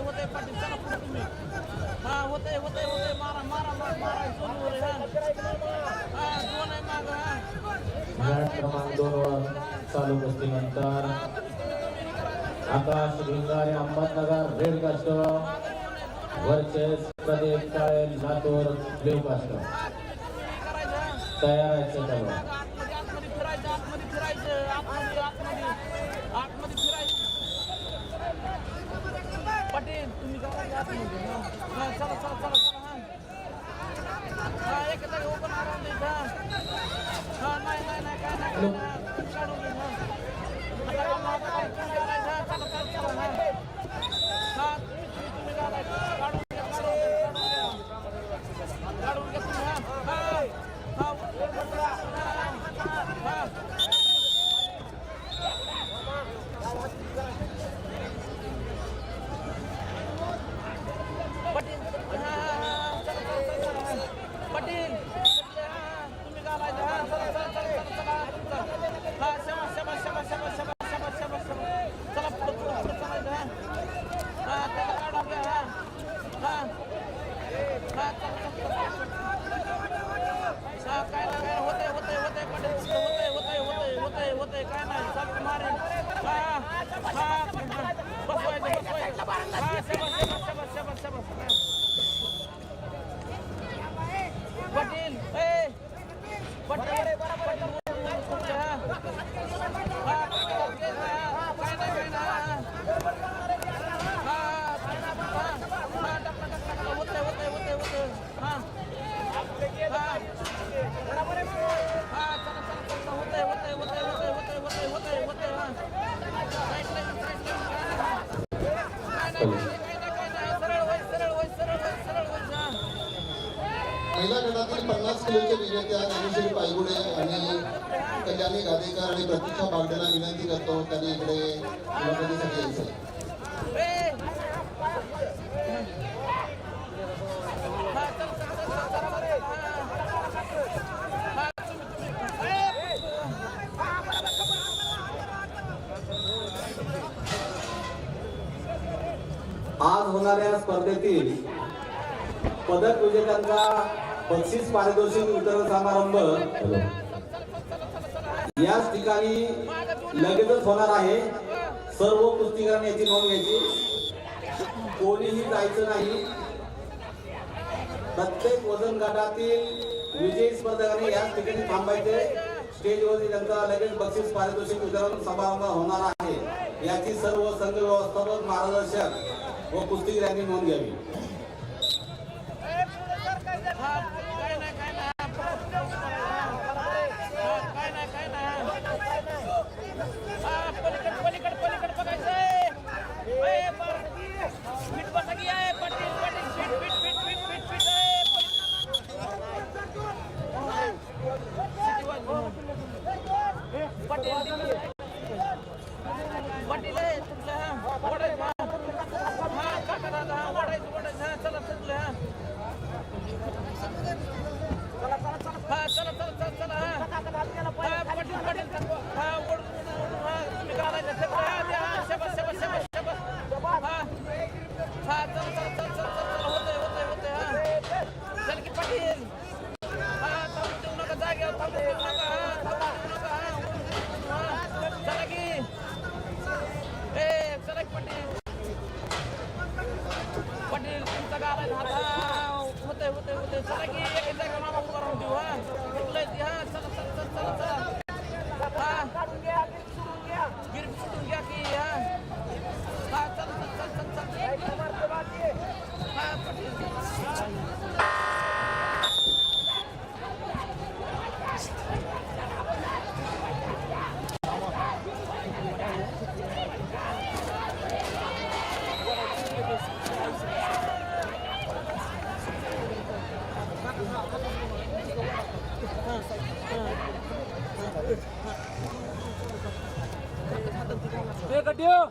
होतंय होतंय पाटील चला पुढे तुम्ही. हा होतंय होतंय होतंय. मारा मारा मारा मारा. सोनू रेहान हा. दोन आहे माग हा. अहमदनगर रेड काष्ट तयार आहेत Lo, पटेल Thank you. विनंती आज अनुश्री पायगुडे आणि कल्याणी गादेकर आणि प्रतीक्षा बागडेला विनंती करतो. त्यांनी इकडे मुलाखतीसाठी यायचं आज होणाऱ्या स्पर्धेतील पदक विजेत्यांचा बक्षीस पारितोषिक वितरण समारंभ याच ठिकाणी लगेचच होणार आहे. सर्व कुस्तीकरांनी याची नोंद घ्यायची. कोणीही जायचं नाही. प्रत्येक वजन गटातील विजयी स्पर्धकांनी याच ठिकाणी थांबायचे. स्टेजवर त्यांचा लगेच बक्षीस पारितोषिक वितरण समारंभ होणार आहे. याची सर्व संघ व्यवस्थापक मार्गदर्शक व कुस्तीकऱ्यांनी नोंद घ्यावी. पाटील तुमचा गावात हात होते होते होते चला की एक जागा मामा उभा राहून देऊ हा. कुठलं चला चला चला चला. tiêu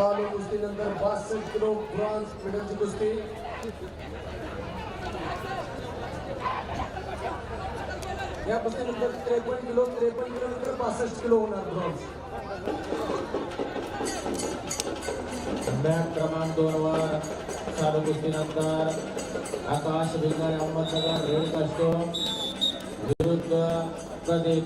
चालू कुस्तीनंतर बासष्ट किलो ब्रॉन्झ मेडलची कुस्ती. या कुस्तीनंतर त्रेपन्न किलो त्रेपन्न किलो बासष्ट किलो होणार ब्रॉन्झ. मॅच क्रमांक दोन वर चालू कुस्तीनंतर आकाश भिंगारे अहमदनगर रेड कास्टो विरुद्ध प्रदीप